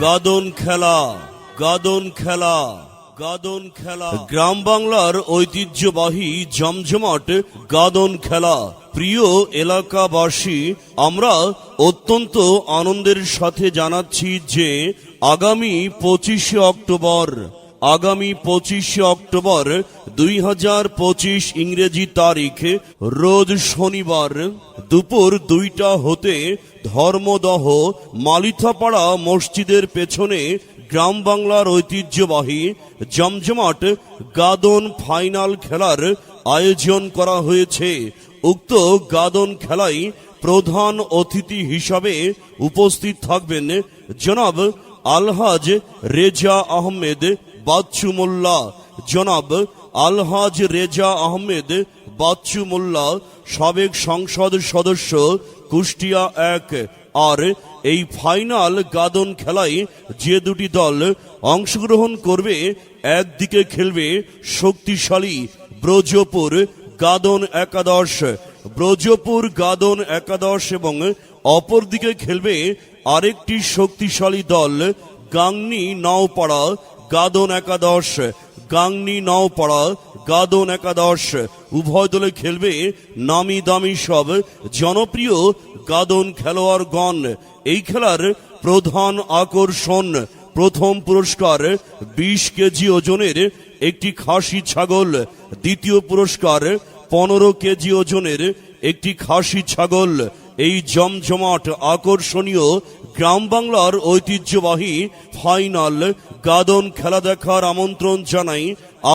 গাদন খেলা গাদন খেলা গাদন খেলা। গ্রাম বাংলার ঐতিহ্যবাহী জমজমাট গাদন খেলা। প্রিয় এলাকাবাসী, আমরা অত্যন্ত আনন্দের সাথে জানাচ্ছি যে আগামী পঁচিশে অক্টোবর আগামী পঁচিশে অক্টোবর দুই হাজার পঁচিশ ইংরেজি তারিখ, রোজ শনিবার দুপুর দুইটা হতে ধর্মদহ মালিথাপাড়া মসজিদের পেছনে গ্রাম বাংলার ঐতিহ্যবাহী জমজমাট গাদন ফাইনাল খেলার আয়োজন করা হয়েছে। উক্ত গাদন খেলায় প্রধান অতিথি হিসাবে উপস্থিত থাকবেন জনাব আলহাজ রেজা আহমেদ বাচ্চু মোল্লা জনাব আলহাজ রেজা আহমেদ বাচ্চু মোল্লা সাবেক সংসদ সদস্য, কুষ্টিয়া এক। আর এই ফাইনাল গাদন খেলায় যে দুটি দল অংশগ্রহণ করবে, একদিকে খেলবে শক্তিশালী ব্রজপুর গাদন একাদশ। ব্রজপুর গাদন একাদশ এবং অপরদিকে খেলবে আরেকটি শক্তিশালী দল গাংনি নাওপাড়া গাদন একাদশ, গাংনি নাওপাড়া গাদন একাদশ। উভয় দলে খেলবে নামি দামি সব জনপ্রিয় গাদন খেলোয়াড়গণ। এই খেলার প্রধান আকর্ষণ, প্রথম পুরস্কার বিশ কেজি ওজনের একটি খাসি ছাগল, দ্বিতীয় পুরস্কার পনেরো কেজি ওজনের একটি খাসি ছাগল। এই জমজমাট আকর্ষণীয় গ্রাম বাংলার ঐতিহ্যবাহী ফাইনাল গাদন খেলা দেখার আমন্ত্রণ জানাই